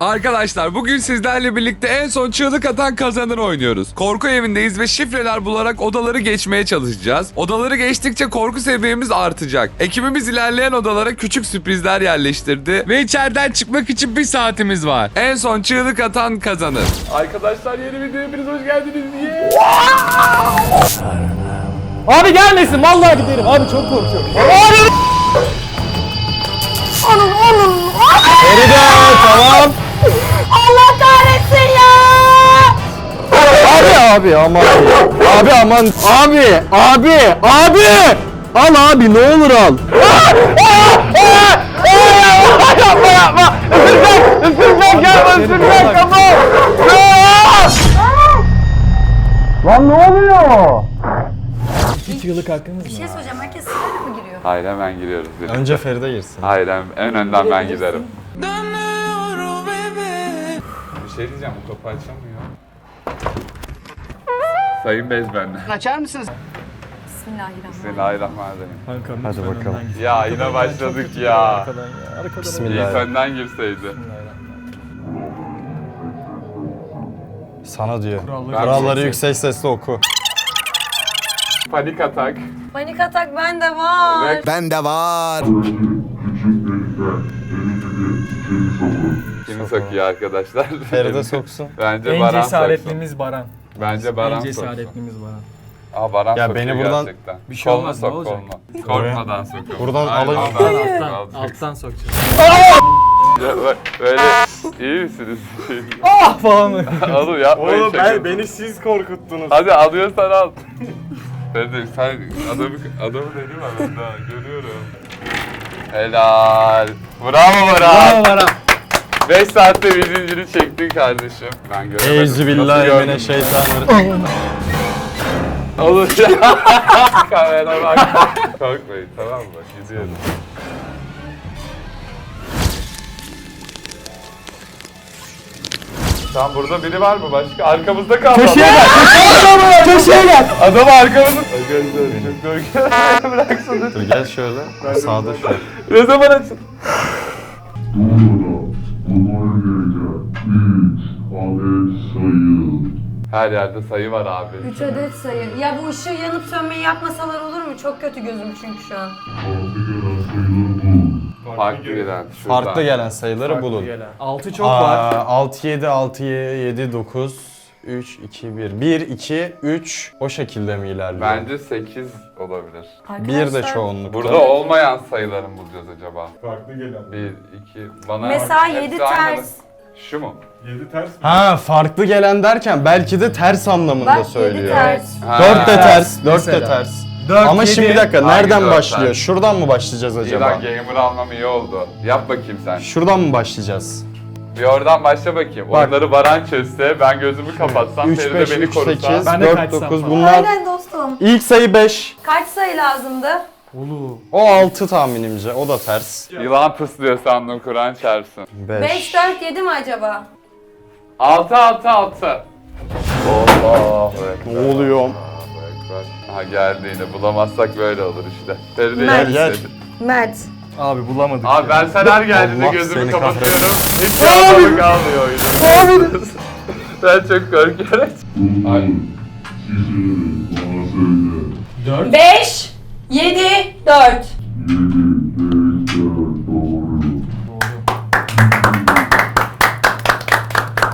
Arkadaşlar bugün sizlerle birlikte en son çığlık atan kazanır oynuyoruz. Korku evindeyiz ve şifreler bularak odaları geçmeye çalışacağız. Odaları geçtikçe korku seviyemiz artacak. Ekibimiz ilerleyen odalara küçük sürprizler yerleştirdi. Ve içeriden çıkmak için bir saatimiz var. En son çığlık atan kazanır. Arkadaşlar yeni videoya hepiniz hoş geldiniz diye. Abi gelmesin vallahi giderim. Abi çok korkuyorum. Abi! Onun onun. Feride tamam. Allah kahretsin ya. Abi abi aman. Abi aman. Abi abi abi. Al abi ne olur al. yapma yapma. Isıracak ısıracak gelme ısıracak yapma. Lan ne oluyor? Bir çığlık hakkınız Bir şey söyleyeceğim. Herkes sırayla mı giriyor? Hayır hemen giriyoruz. Önce Feride girsin. Hayır en, en önden ben giderim. Bir şey diyeceğim bu kapı açamıyor. Sayın Bezben. Açar mısınız? Bismillahirrahmanirrahim. Bismillahirrahmanirrahim. Hadi bakalım. Ya yine başladık ya. İyi Bismillah. senden girseydi. Sana diyor. Ben Kuralları yüksek sesle oku. Panik atak. Panik atak bende var. Ben de var. Sokuyor arkadaşlar? Feride soksun. Bence En Baran cesaretlimiz Baran. soksun. Bence Baran En soksun. cesaretlimiz Baran. Aa Baran Ya beni buradan- gerçekten. Bir şey olmaz, ne sok olacak? koluna. Korkmadan sok. Buradan alayım. alttan, Alttan, alttan. sokacağız. Ya bak, Böyle iyi misiniz? Ah falan. Alın yapmayın Oğlum ben, beni siz korkuttunuz. Hadi alıyorsan al. Feride sen adamı, adamı dedim ben daha görüyorum. Helal. Bravo Baran. Baran. 5 saatte birincini çektin kardeşim. Ben göremedim. Nasıl Eyzübillahi gördün? mineşşeytanirracim. Olur ya. Kamera bak. Korkmayın tamam mı? Gidiyoruz. Tamam burada biri var mı başka? Arkamızda kaldı. Köşeye gel. Köşeye gel. Adam arkamızda. Arkadaşlar çok korkuyorum. Bıraksana. Dur gel şöyle. Sağda şöyle. Ne zaman açın? Her yerde sayı var abi. 3 adet sayı. Ya bu ışığı yanıp sönmeyi yapmasalar olur mu? Çok kötü gözüm çünkü şu an. Farklı gelen. Şuradan. Farklı gelen sayıları bulun. Gelen. Altı çok var. 6 7 6 7 9 3 2 1 1 2 3 o şekilde mi ilerliyor? Bence 8 olabilir. bir de Arkadaşlar, çoğunlukta. Burada olmayan sayıları mı bulacağız acaba? Farklı gelen. 1, 2, bana... Mesela hepsi 7 aynı. ters. Şu mu? Ha farklı gelen derken belki de ters anlamında Bak 7 söylüyor. ters. Ha. 4 de ters, 4 de Mesela. ters. Dört, Ama yedi. şimdi bir dakika Hangi nereden dört başlıyor? ters? Şuradan mı başlayacağız İyi acaba? lan gamer almam iyi oldu. Yap bakayım sen. Şuradan mı başlayacağız? Bir oradan başla bakayım. Bak. Onları Baran çözse, ben gözümü kapatsam, 3 Feride 5 beni 3 korusa. 8 Ben de 4 kaçsam 9 falan. bunlar. Aynen dostum. İlk sayı 5. Kaç sayı lazımdı? Ulu. O 6 tahminimce. O da ters. Yılan pıslıyor sandım Kur'an çarpsın. 5, 5. 4, 7 mi acaba? 6, 6, 6. Allah Ne oluyor? Aha geldi yine. Bulamazsak böyle olur işte. Feride Mert. gel. Mert. Abi bulamadık. Abi ben sen her geldiğinde Allah gözümü seni kapatıyorum. Hiç anlamı kalmıyor oyunun. ben çok korkuyorum. Ay. 5, 7, 4.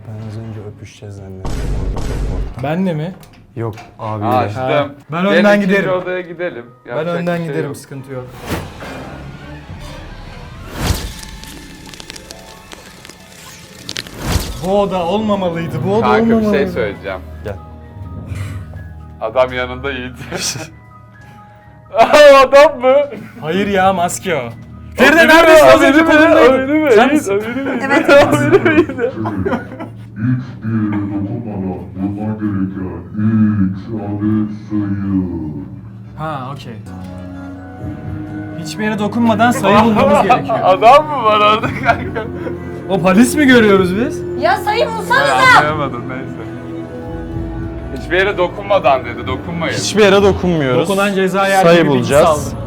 Ben az önce öpüşeceğiz zannettim. Orada çok korktum. Ben de mi? Yok abi. Aa açtım. Ben önden ikinci giderim. odaya gidelim. Ben Yapacak önden bir şey giderim yok. sıkıntı yok. Bu oda olmamalıydı. Bu oda Kanka bir olmamalıydı. şey söyleyeceğim. Gel. Adam yanında Yiğit. Adam mı? Hayır ya maske o. Feride neredesin az önce kolumdaydın. benim mi? Sen Yiğit, misin? o benim mi? Evet. O benim miydi? Ha okey. Hiçbir yere dokunmadan sayı bulmamız gerekiyor. Adam mı var orada kanka? O polis mi görüyoruz biz? Ya sayı bulsanıza. anlayamadım neyse. Hiçbir yere dokunmadan dedi, dokunmayın. Hiçbir yere dokunmuyoruz. Dokunan ceza yer Sayı gibi bilgi bulacağız. saldım.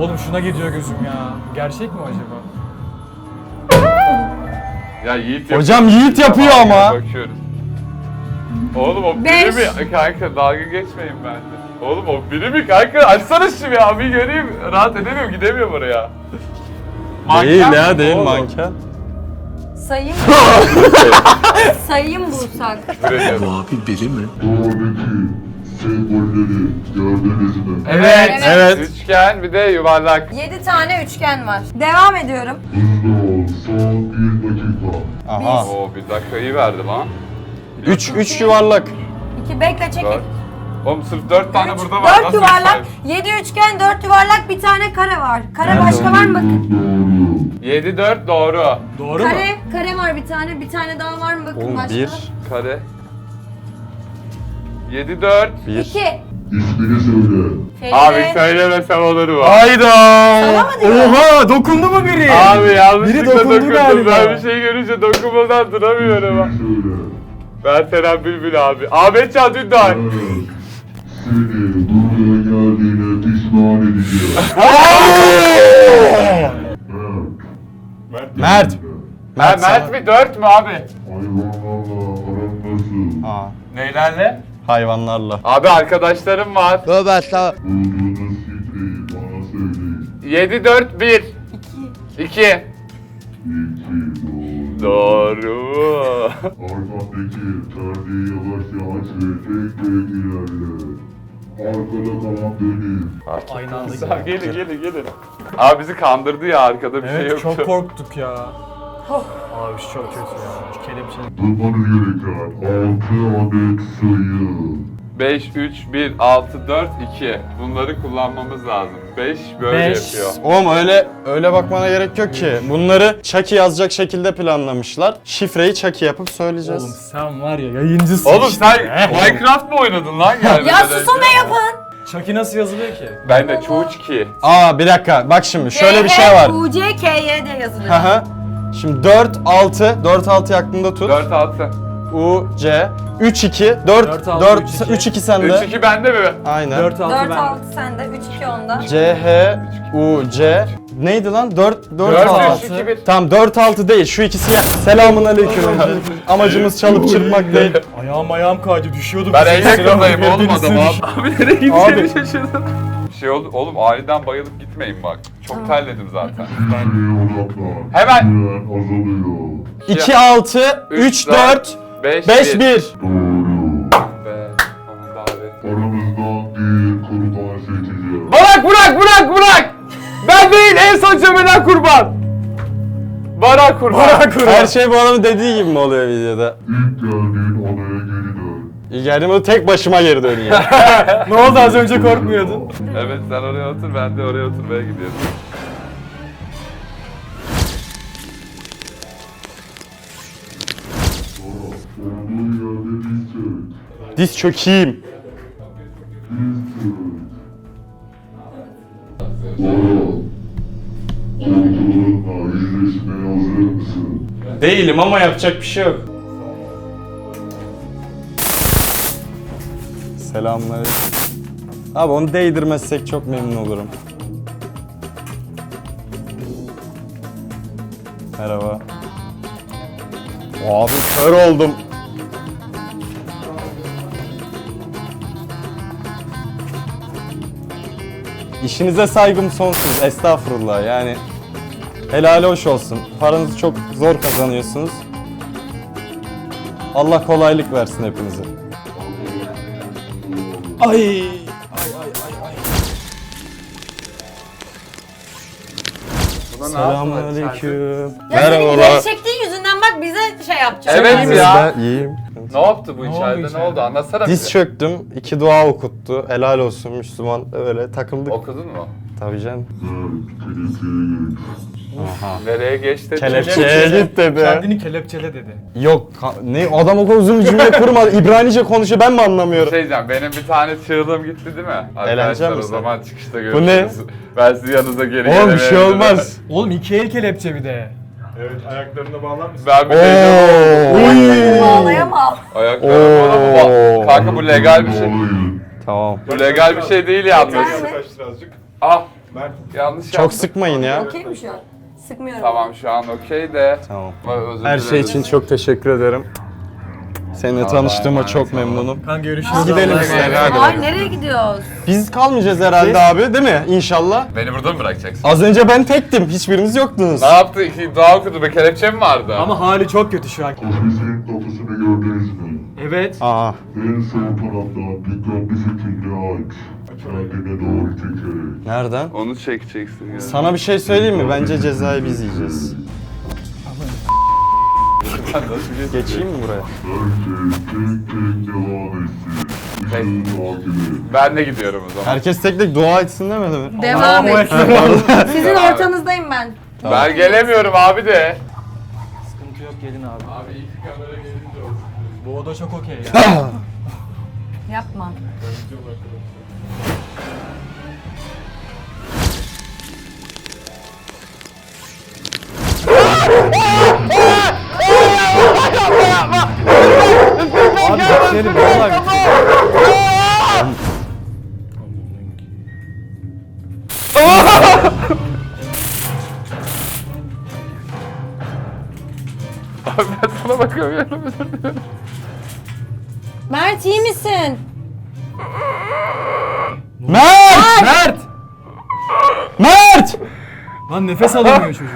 Oğlum şuna gidiyor gözüm ya. Gerçek mi acaba? Ya Yiğit yapıyor. Hocam Yiğit yapıyor ama. Bakıyoruz. Oğlum o biri Beş. mi? Kanka dalga geçmeyin bende. Oğlum o biri mi kanka? Açsana şu ya bir göreyim. Rahat edemiyorum gidemiyorum oraya. Değil Manken ya mi değil oğlum? manken. Sayayım Sayayım bulsak. Böyle. Abi biri mi? Doğrudaki sembolleri gördünüz mü? Evet. Evet. Üçgen bir de yuvarlak. 7 tane üçgen var. Devam ediyorum. Hızlı ol, son bir dakika. Aha. Oo bir dakika iyi verdi lan. 3 3 yuvarlak. 2 bekle çekil. Dört. Oğlum sırf dört tane Üç, burada var. Dört Nasıl yuvarlak, bir 7 üçgen, 4 yuvarlak, bir tane kare var. Kare başka var mı bakın? Doğru. sayı? 7 4 doğru. Doğru mu? Kare, kare var bir tane, bir tane daha var mı bakın Oğlum başka? 1 Kare. 7 4. 1. 2. İsmini söyle. Abi söylemesem olur mu? Hayda. Oha dokundu mu biri? Abi yanlışlıkla Biri dokundu dokundum. galiba. Ben bir şey görünce dokunmadan duramıyorum. Söyle. Ben Seren Bülbül abi. Ahmet Can Dündar. Evet. Seni buraya geldiğine pişman edeceğim. Evet. Mert. Ha, Mert, Mert sana- mi? 4 mü abi? Hayvanlarla aran nasıl? Aa, Neylerle? hayvanlarla. Abi arkadaşlarım var. Bulduğunuz şifreyi bana söyleyin. 7 4 1. 2. 2. İki, doğru. Doğru. Arkandaki perdeyi yavaşça aç ve tek tek ilerle. Arkada kalan benim. Aynı anda Sağ- gelin gelin gelin. Abi bizi kandırdı ya arkada bir şey Evet yoktu. çok korktuk ya. Abi şu çok kötü ya. Kelepçeli. Durmanız gereken 6 adet sayı. 5 3 1 6 4 2. Bunları kullanmamız lazım. 5 böyle Beş. yapıyor. Oğlum öyle öyle bakmana gerek yok ki. Bunları Chucky yazacak şekilde planlamışlar. Şifreyi Chucky yapıp söyleyeceğiz. Oğlum sen var ya yayıncısın Oğlum işte. sen. Minecraft mı oynadın lan gelmeden Ya susun önce? ve yapın. Chucky nasıl yazılıyor ki? Ben de Çuğuçki. Aa bir dakika bak şimdi şöyle bir şey var. U, C, K, Y diye yazılıyor. Hı hı. Şimdi 4 6 4 6 aklında tut. 4 6. U C 3 2 4 Dört, altı, 4 üç, iki. 3 2 sende. 3 2 bende mi? Aynen. 4 6 4, ben. 6 sende, 3, 2 onda. C H U C neydi lan? 4 4 4 6. 3 2 1. Tamam 4 6 değil. Şu ikisi ya. Selamun aleyküm. Amacımız çalıp çırpmak değil. Ayağım ayağım kaydı düşüyordum. Ben en yakındayım oğlum adam abi. Abi nereye gideceğimi şaşırdım. Bir şey oldu. Oğlum aniden bayılıp gitmeyin bak. Çok terledim zaten. Hemen. Süren azalıyor. 2 6 3 4 5 5 1. Doğru. Be. Sonunda abi. Aramızdan bir kurban seçeceğim. Bırak bırak bırak bırak. Ben değil en son cebeden kurban. Bana kurban. Her şey bu adamın dediği gibi mi oluyor videoda? İlk geldiğin odaya geri dön. İyi geldim o tek başıma geri dönüyor. Ne oldu az önce korkmuyordun? Evet sen oraya otur ben de oraya oturmaya gidiyorum. Diz çökeyim. Değilim ama yapacak bir şey yok. Selamünaleyküm. Abi onu değdirmezsek çok memnun olurum. Merhaba. Abi kör oldum. İşinize saygım sonsuz. Estağfurullah yani. Helal hoş olsun. Paranızı çok zor kazanıyorsunuz. Allah kolaylık versin hepinize. Ay. Selamünaleyküm. Ya senin Merhabalar. gevşekliğin yüzünden bak bize şey yapacak. Evet ya. Ben iyiyim. Ne yaptı bu Ne içeride? oldu Ne içeride? oldu? Anlatsana Diz bize. çöktüm. iki dua okuttu. Helal olsun Müslüman. Öyle takıldık. Okudun mu? Tabii canım. Geç. Nereye geçti? Kelepçeye git dedi. Kendini kelepçele dedi. Yok ka- ne adam o kadar uzun bir cümle kurmadı. İbranice konuşuyor ben mi anlamıyorum? Şey diyeceğim, benim bir tane çığlığım gitti değil mi? Arkadaşlar o misin? zaman çıkışta Bu görüşürüz. ne? Ben sizin yanınıza geri Oğlum bir şey gelemeyebilirim. olmaz. Oğlum iki el kelepçe bir de. Ben bir Oo. teyzem Bağlayamam. bu Oo. bak. Kanka bu legal bir şey. Tamam. Bu legal bir şey değil yalnız. Yeter mi? Ah. Yanlış Çok yaptım. sıkmayın ya. Okey mi şu an? sıkmıyorum. Tamam şu an okey de. Tamam. Özür Her şey dilerim. için çok teşekkür ederim. Seninle tanıştığıma çok memnunum. Kan görüşürüz. Gidelim biz eve, hadi. Ay nereye gidiyoruz? Biz kalmayacağız herhalde abi değil mi? İnşallah. Beni burada mı bırakacaksın? Az önce ben tektim. Hiçbiriniz yoktunuz. Ne yaptı? İki Dua okudu be kelepçe mi vardı? Ama hali çok kötü şu an. Ofisin kapısını gördünüz mü? Evet. Aa. En sol taraftan dikkatli şekilde aç. Kendine doğru çekerek. Nereden? Onu çekeceksin ya. Sana bir şey söyleyeyim mi? Bence cezayı biz yiyeceğiz. Geçeyim mi buraya? Herkes tek tek devam etsin. Işığı takip et. Ben de gidiyorum o zaman. Herkes tek tek dua etsin demedi mi? Devam et. Sizin ortanızdayım ben. Ben gelemiyorum abi de. Sıkıntı yok gelin abi. Abi iki kamera gelince Bu oda çok okey ya. Yapma. Lan nefes alamıyor çocuk.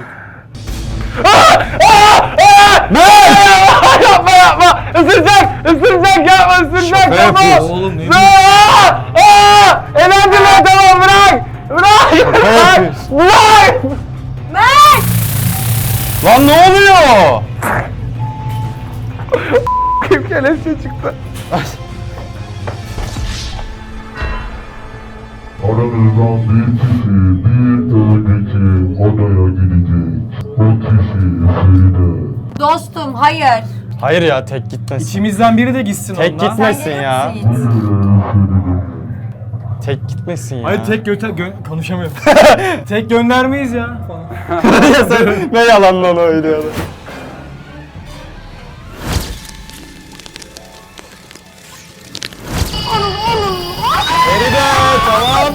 yapma yapma! Isıracak! Isıracak yapma! Isıracak yapma! Oğlum ne Aa! Aa! Eğlendirme tamam bırak! Bırak! Bırak! Bırak! Mert! Lan ne oluyor? Kim kelepçe çıktı? Aranızdan bir kişi Dostum hayır. Hayır ya tek gitmesin. İçimizden biri de gitsin Tek ondan. gitme. Gitmesin Sen ya. Tek gitmesin ya. Hayır tek göte gö- konuşamıyorum. tek göndermeyiz ya falan. ya sen ne yalanla onu söylüyorsun? Feride tamam.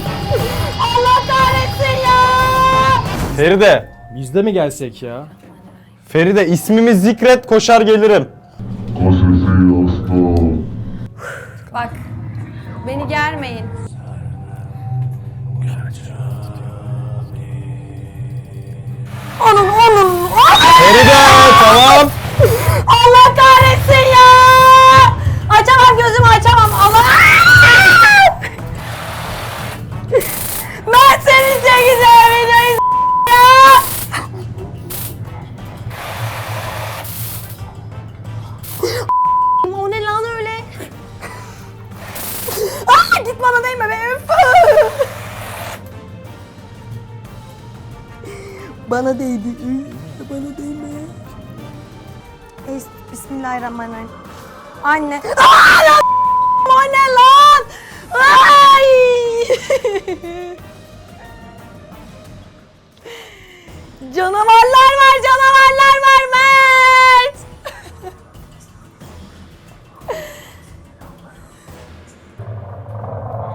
Allah kahretsin ya! Feride. Biz de mi gelsek ya? Feride ismimi zikret koşar gelirim. Kasesi asla. Bak. Beni germeyin. Onun onun. Anne. Aa, lan! O ne lan? Ay! canavarlar var, canavarlar var Mert.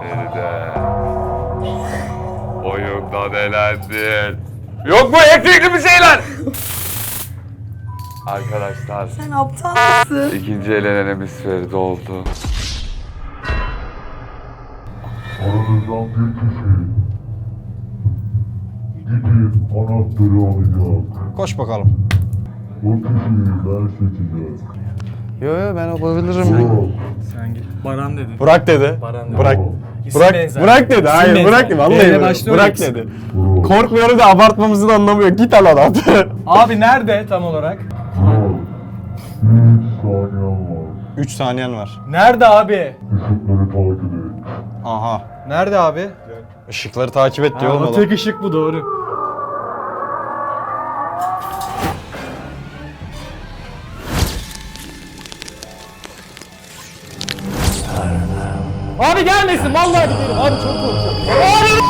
Feride. Oyundan elendin. Yok mu elektrikli bir şeyler? Arkadaşlar Sen aptal mısın? ikinci elenenimiz Feride oldu. Aranızdan bir kişi gidip anahtarı alacak. Koş bakalım. O kişiyi ben seçeceğim. Yo yo ben olabilirim. Burak. Sen git. Baran dedi. Burak dedi. Baran dedi. Burak. İsim Burak, benzer. Burak dedi. İsim Hayır benzer. Burak dedi. Vallahi B'yle Burak, başlıyor Burak ikisi. dedi. Burak. Korkmuyor da abartmamızı da anlamıyor. Git al anahtarı. Abi nerede tam olarak? 3 saniyen var. 3 saniyen var. Nerede abi? Işıkları takip et. Aha. Nerede abi? Işıkları takip et diyor Ha, o olmalı. tek ışık bu doğru. Abi gelmesin vallahi gidelim. Abi çok korkuyorum. Abi!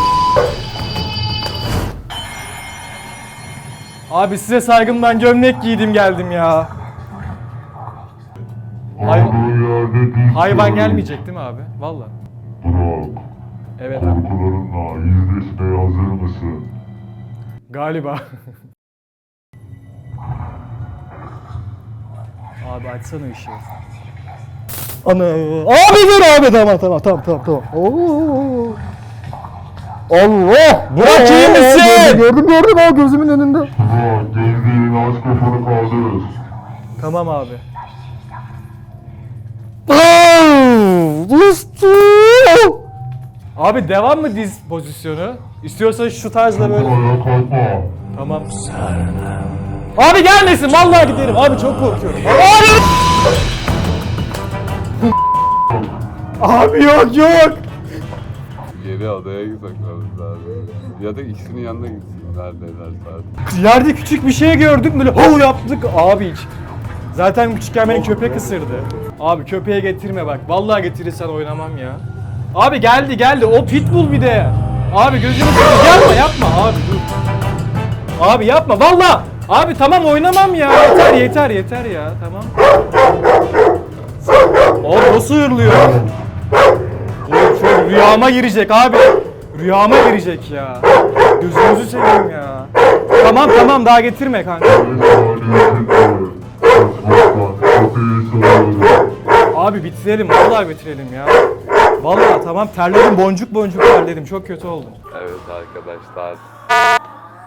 Abi size saygımdan gömlek giydim geldim ya. Hayvan, hayvan gelmeyecek değil mi abi? Valla. Burak. Evet abi. Korkularınla yüzleşmeye hazır mısın? Galiba. abi açsana ışığı. Ana. Abi dur abi tamam tamam tamam tamam tamam. Oo. Allah! Burak iyi misin? Gördüm gördüm abi gözümün önünde. Burak gözlerini aç kafanı kaldır. Tamam abi. Abi devam mı diz pozisyonu? İstiyorsan şu tarzda böyle. Tamam. Abi gelmesin vallahi giderim. Abi çok korkuyorum. Abi! Abi yok yok. Geri odaya saklamamız lazım. Ya da ikisinin yanına gitsinler neler artık. Yerde küçük bir şey gördüm böyle hov yaptık abi hiç. Zaten küçükken beni köpek ısırdı. Abi köpeğe getirme bak. Vallahi getirirsen oynamam ya. Abi geldi geldi. O pitbull bir de. Abi gözünü seveyim. Yapma yapma abi dur. Abi yapma valla. Abi tamam oynamam ya. Yeter yeter yeter ya tamam. Oğlum nasıl hırlıyor? Rüyama girecek abi. Rüyama girecek ya. Gözünüzü seveyim ya. Tamam tamam daha getirme kanka. Çok iyi. Abi bitirelim vallahi bitirelim ya. Vallahi tamam terledim boncuk boncuk terledim çok kötü oldum. Evet arkadaşlar.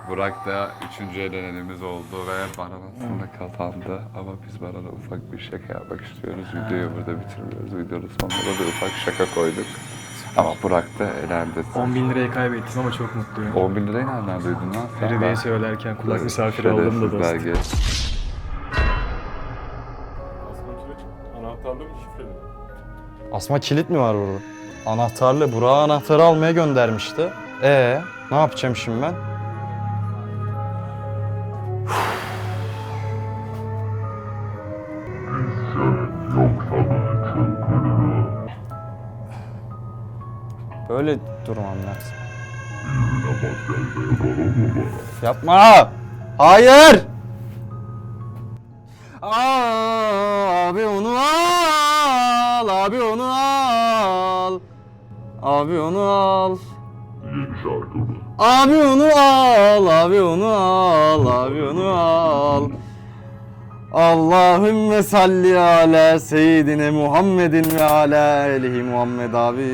Burak da üçüncü elenenimiz oldu ve Baran aslında kazandı. Ama biz Baran'a ufak bir şaka yapmak istiyoruz. Videoyu burada bitirmiyoruz. Videonun sonunda da ufak şaka koyduk. Ama Burak da elendi. 10 bin lirayı kaybettim ama çok mutluyum. 10 bin lirayı nereden duydun lan? sen? Feride'yi Ben- söylerken kulak misafiri aldım da dostum. Asma kilit mi var burada? Anahtarlı. Burak'ı anahtarı almaya göndermişti. Ee, ne yapacağım şimdi ben? Böyle durmam lazım. Yapma! Hayır! Aa, abi onu al, abi onu al. Abi onu al. Yeni şarkı mı? Abi onu al, abi onu al, abi onu al. Allahümme salli ala seyyidine Muhammedin ve ala elihi Muhammed abi.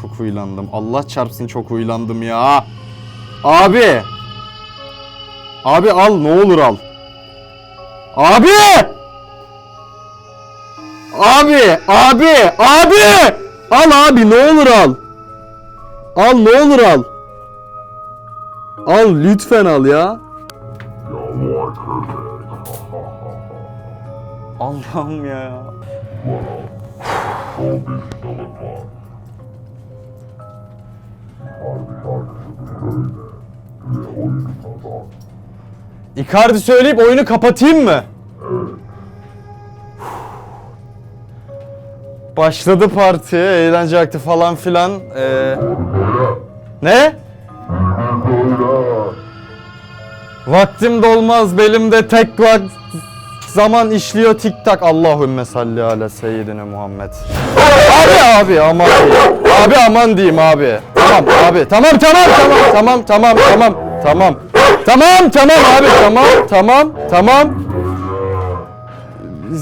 Çok huylandım. Allah çarpsın çok huylandım ya. Abi. Abi al ne olur al. Abi. Abi, abi, abi. Al abi ne olur al. Al ne olur al. Al lütfen al ya. Allah'ım ya. Icardi söyleyip oyunu kapatayım mı? Başladı parti, eğlence akti falan filan. Ee, ne? Vaktim dolmaz belimde tek vakt zaman işliyor tik tak Allahümme salli ala seyyidine Muhammed. Abi abi aman diyeyim. Abi aman diyeyim abi. Tamam abi tamam tamam tamam tamam tamam tamam tamam. Tamam tamam abi tamam tamam tamam.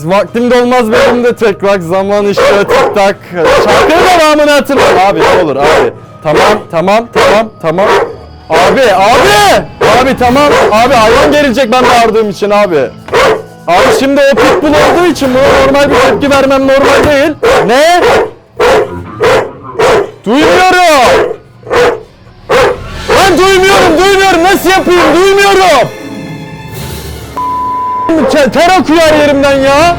Vaktim dolmaz benim de tek vakt zaman işte tik tak. Şarkının devamını hatırlıyorum abi olur abi. Tamam tamam tamam tamam. Abi abi abi tamam abi hayvan gelecek ben bağırdığım için abi. Abi şimdi o pitbull olduğu için buna normal bir tepki vermem normal değil. Ne? Duymuyorum. Duymuyorum. Nasıl yapayım? Duymuyorum. Te- Ter akıyor her yerimden ya.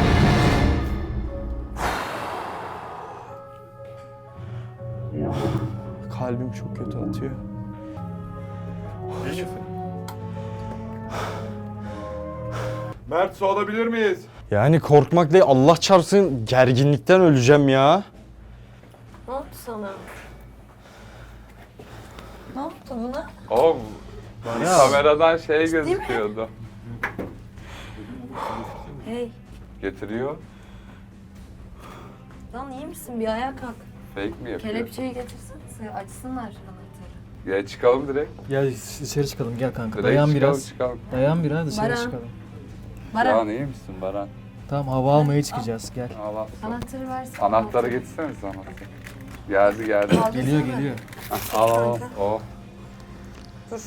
Kalbim çok kötü atıyor. Mert su alabilir miyiz? Yani korkmak değil Allah çarpsın gerginlikten öleceğim ya. Ne oldu sana? Ne yaptı buna? O kameradan şey gözüküyordu. Hey, Getiriyor. lan iyi misin? Bir ayağa kalk. Fake mi yapıyor? Kelepçeyi getirsenize, açsınlar anahtarı. Ya çıkalım direkt. Gel dışarı çıkalım gel kanka. Direkt Dayan çıkalım, biraz. çıkalım. Dayan biraz dışarı Baran. çıkalım. Baran Baran iyi misin Baran? Tamam hava almaya çıkacağız gel. Allah. anahtarı versene. Anahtarı getirsene anahtarı. Geldi geldi. Geliyor geliyor. Al al al. Oh. Dur